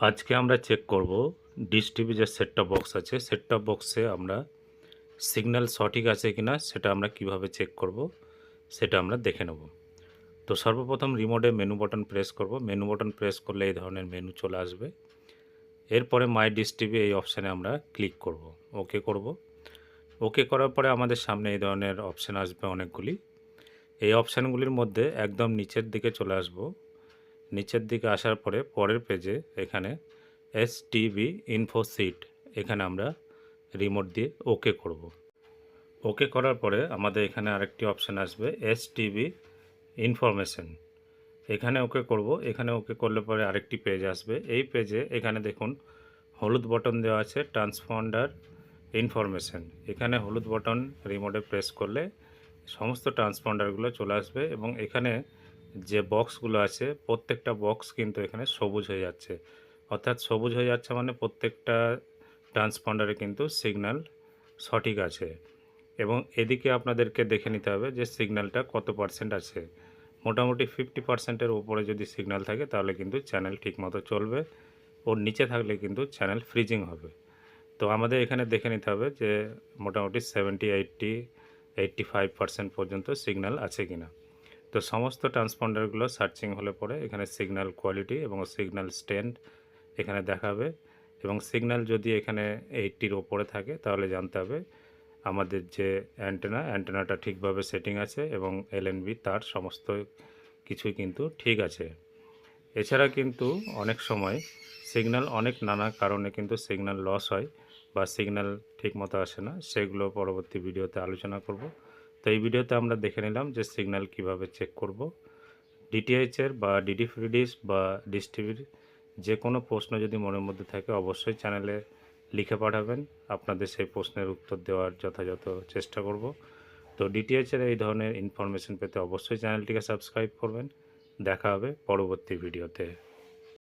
আজকে আমরা চেক করব ডিশ টিভি যে সেট টপ বক্স আছে সেট টপ বক্সে আমরা সিগন্যাল সঠিক আছে কিনা সেটা আমরা কীভাবে চেক করব সেটা আমরা দেখে নেব। তো সর্বপ্রথম রিমোটে মেনু বাটন প্রেস করব। মেনু বাটন প্রেস করলে এই ধরনের মেনু চলে আসবে। এরপরে মাই ডিশ টিভি এই অপশানে আমরা ক্লিক করব। ওকে করব। ওকে করার পরে আমাদের সামনে এই ধরনের অপশান আসবে অনেকগুলি। এই অপশানগুলির মধ্যে একদম নিচের দিকে চলে আসব। নিচের দিকে আসার পরে পরের পেজে এখানে এস টিভি ইনফো সিট এখানে আমরা রিমোট দিয়ে ওকে করব। ওকে করার পরে আমাদের এখানে আরেকটি অপশান আসবে এস টিভি ইনফরমেশন এখানে ওকে করব। এখানে ওকে করলে পরে আরেকটি পেজ আসবে। এই পেজে এখানে দেখুন হলুদ বটন দেওয়া আছে ট্রান্সপন্ডার ইনফরমেশন এখানে হলুদ বটন রিমোটে প্রেস করলে সমস্ত ট্রান্সপন্ডারগুলো চলে আসবে এবং এখানে যে বক্সগুলো আছে, প্রত্যেকটা বক্স কিন্তু এখানে সবুজ হয়ে যাচ্ছে। অর্থাৎ সবুজ হয়ে যাচ্ছে মানে প্রত্যেকটা ট্রান্সপন্ডারে কিন্তু সিগন্যাল সঠিক আছে। এবং এদিকে আপনাদেরকে দেখে নিতে হবে যে সিগন্যালটা কত পার্সেন্ট আছে। মোটামুটি ফিফটি পার্সেন্টের উপরে যদি সিগন্যাল থাকে তাহলে কিন্তু চ্যানেল ঠিকমতো চলবে ওর নিচে থাকলে কিন্তু চ্যানেল ফ্রিজিং হবে। তো আমাদের এখানে দেখে নিতে হবে যে মোটামুটি seventy, eighty eighty five percent পর্যন্ত সিগন্যাল আছে কি না তো সমস্ত ট্রান্সপন্ডারগুলো সার্চিং হলে পরে এখানে সিগন্যাল কোয়ালিটি এবং সিগন্যাল স্ট্যান্ড এখানে দেখাবে এবং সিগন্যাল যদি এখানে এইটটির ওপরে থাকে তাহলে জানতে হবে আমাদের যে অ্যান্টেনা, অ্যান্টেনাটা ঠিকভাবে সেটিং আছে এবং এলএনবি তার সমস্ত কিছুই কিন্তু ঠিক আছে। এছাড়া কিন্তু অনেক সময় সিগন্যাল অনেক নানা কারণে কিন্তু সিগন্যাল লস হয় বা সিগন্যাল ঠিকমতো আসে না, সেগুলো পরবর্তী ভিডিওতে আলোচনা করব। তো এই ভিডিওতে আমরা দেখে নিলাম যে সিগন্যাল কীভাবে চেক করব। ডিটিএইচের বা ডিডি ফ্রি ডিশ বা ডিশ টিভির যে কোনো প্রশ্ন যদি মনের মধ্যে থাকে অবশ্যই চ্যানেলে লিখে পাঠাবেন। আপনাদের সেই প্রশ্নের উত্তর দেওয়ার যথাযথ চেষ্টা করব। তো ডিটিএইচের এই ধরনের ইনফরমেশন পেতে অবশ্যই চ্যানেলটিকে সাবস্ক্রাইব করবেন। দেখা হবে পরবর্তী ভিডিওতে।